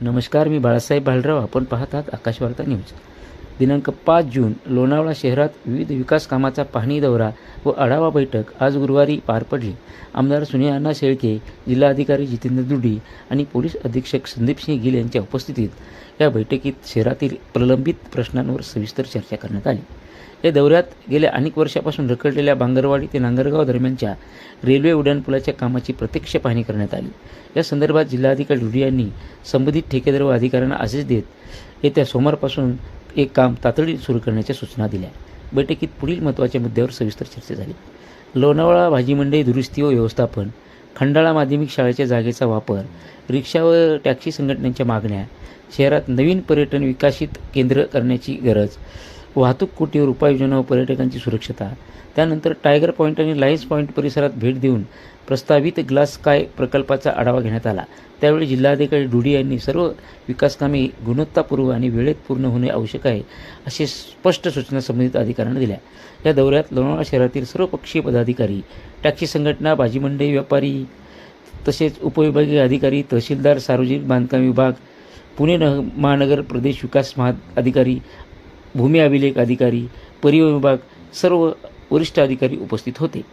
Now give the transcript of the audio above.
नमस्कार मी बाळासाहेब भालराव. आपण पाहत आहात आकाशवार्ता न्यूज. दिनांक पाच जून लोणावळा शहरात विविध विकास कामाचा पाहणी दौरा व आढावा बैठक आज गुरुवारी पार पडली. आमदार सुनिया शेळके जिल्हाधिकारी जितेंद्र दुडी आणि पोलीस अधीक्षक संदीप सिंह गिल यांच्या उपस्थितीत या बैठकीत शहरातील प्रलंबित प्रश्नांवर सविस्तर चर्चा करण्यात आली. या दौऱ्यात गेल्या अनेक वर्षापासून रखडलेल्या बांगरवाडी ते नांगरगाव दरम्यानच्या रेल्वे उड्डाणपुलाच्या कामाची प्रत्यक्ष पाहणी करण्यात आली. या संदर्भात जिल्हाधिकारी ढुडी यांनी संबंधित ठेकेदार व अधिकाऱ्यांना आदेश देत येत्या सोमवारपासून एक काम तातडीने सुरू करण्याच्या सूचना दिल्या. बैठकीत पुढील महत्त्वाच्या मुद्द्यावर सविस्तर चर्चा झाली. लोणावळा भाजी मंडई दुरुस्ती व व्यवस्थापन खंडाळा माध्यमिक शाळेच्या जागेचा वापर रिक्षा व टॅक्सी संघटनांच्या मागण्या शहरात नवीन पर्यटन विकसित केंद्र करण्याची गरज वाहतूक कोटीवर उपाययोजना व पर्यटकांची सुरक्षता. त्यानंतर टायगर पॉईंट आणि लायन्स पॉईंट परिसरात भेट देऊन प्रस्तावित ग्लास स्काय प्रकल्पाचा आढावा घेण्यात आला. त्यावेळी जिल्हाधिकारी डुडी यांनी सर्व विकासकामे गुणवत्तापूर्व आणि वेळेत पूर्ण होणे आवश्यक आहे असे स्पष्ट सूचना संबंधित अधिकाऱ्यांना दिल्या. या दौऱ्यात लोणावळा शहरातील सर्व पक्षीय पदाधिकारी टॅक्सी संघटना भाजी मंडई व्यापारी तसेच उपविभागीय अधिकारी तहसीलदार सार्वजनिक बांधकाम विभाग पुणे नग महानगर प्रदेश विकास महा अधिकारी भूमी अभिलेख अधिकारी परिवहन विभाग सर्व वरिष्ठ अधिकारी उपस्थित होते.